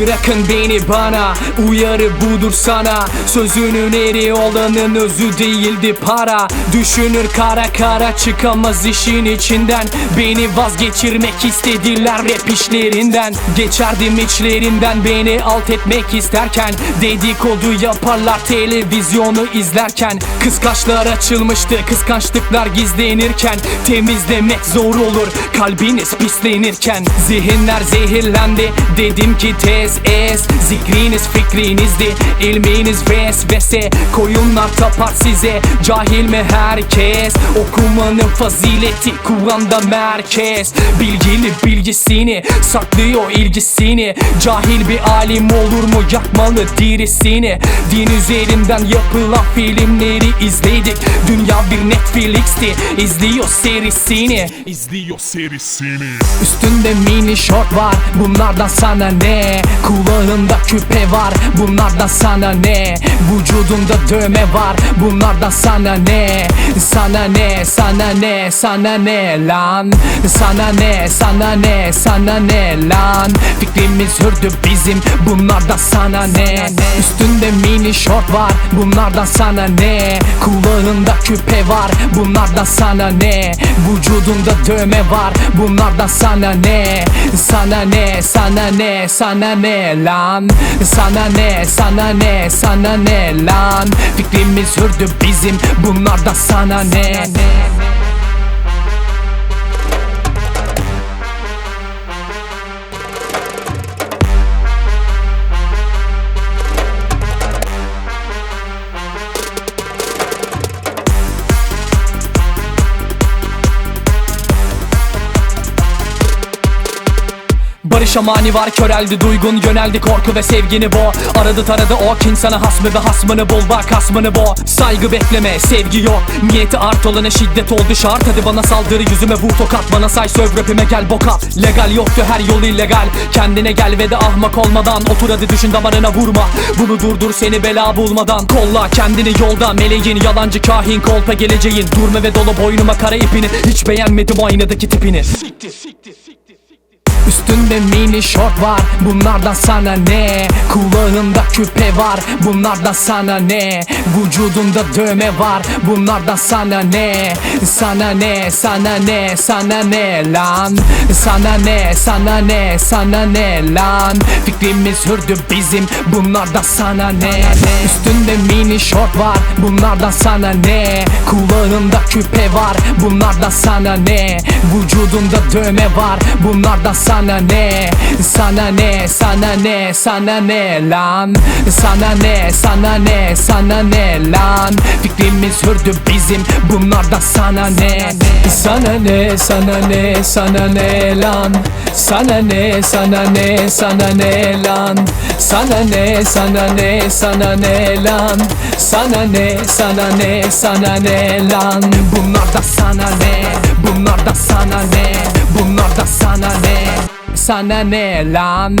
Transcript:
Bırakın beni bana Uyarı budur sana. Sözünün eri olanın özü değildi para. Düşünür kara kara çıkamaz işin içinden. Beni vazgeçirmek istediler rap işlerinden. Geçerdim içlerinden beni alt etmek isterken. Dedikodu yaparlar televizyonu izlerken. Kıskaçlar açılmıştı kıskançlıklar gizlenirken. Temizlemek zor olur kalbiniz pislenirken. Zihinler zehirlendi dedim ki tez ez Zikriniz fikrinizdi ilminiz vesvese. Koyunlar tapar size cahil mi herkes? Okumanın fazileti Kur'an'da merkez. Bilgili bilgisini saklıyor ilgisini. Cahil bir alim olur mu yakmalı dirisini? Din üzerinden yapılan filmleri izledik. Dünya bir Netflix'ti izliyor serisini. İzliyor serisini. Üstünde mini şort var bunlardan sana ne Kulağında küpe var bunlardan sana ne? Vücudunda dövme var bunlardan sana ne? Sana ne sana ne sana ne lan? Sana ne sana ne sana ne lan? Fikrimiz hürdü bizim bunlardan sana ne? Üstünde mini şort var bunlardan sana ne? Kulağında küpe var bunlardan sana ne? Vücudunda dövme var bunlardan sana ne? Sana ne sana ne sana ne lan? Sana ne sana ne sana ne lan? Fikrimiz hürdü bizim bunlardan sana ne Barış amani var köreldi duygun yöneldi korku ve sevgini bo. Aradı taradı o kin sana hasmı ve hasmını bul bak hasmını bo. Saygı bekleme sevgi yok. Niyeti art olana şiddet oldu şart Hadi bana saldırı yüzüme vur tokat. Bana say söv rapime gel bokat Legal yoktu her yol illegal. Kendine gel ve de ahmak olmadan. Otur hadi düşün damarına vurma. Bunu durdur seni bela bulmadan. Kolla kendini yolda meleğin yalancı kahin. Kolpa geleceğin Durma ve dolu boynuma kara ipini. Hiç beğenmedim aynadaki tipini Üstünde mini şort var. Bunlardan sana ne? Kulağında küpe var. Bunlardan sana ne? Vücudunda dövme var. Bunlardan sana ne? Sana ne? Sana ne? Sana ne lan? Sana ne? Sana ne? Sana ne lan? Fikrimiz hürdü bizim. Bunlardan sana ne? Üstünde mini şort var. Bunlardan sana ne? Kulağında küpe var. Bunlardan sana ne? Vücudunda dövme var. Bunlardan sana ne Sana ne sana ne sana ne lan Sana ne sana ne sana ne lan Fikrimiz hürdü bizim bunlardan sana ne Sana ne sana ne sana ne lan Sana ne sana ne sana ne lan Sana ne sana ne sana ne lan Sana ne sana ne sana ne lan Bunlar da sana ne Bunlar da sana ne Bunlar da sana ne Sana ne lan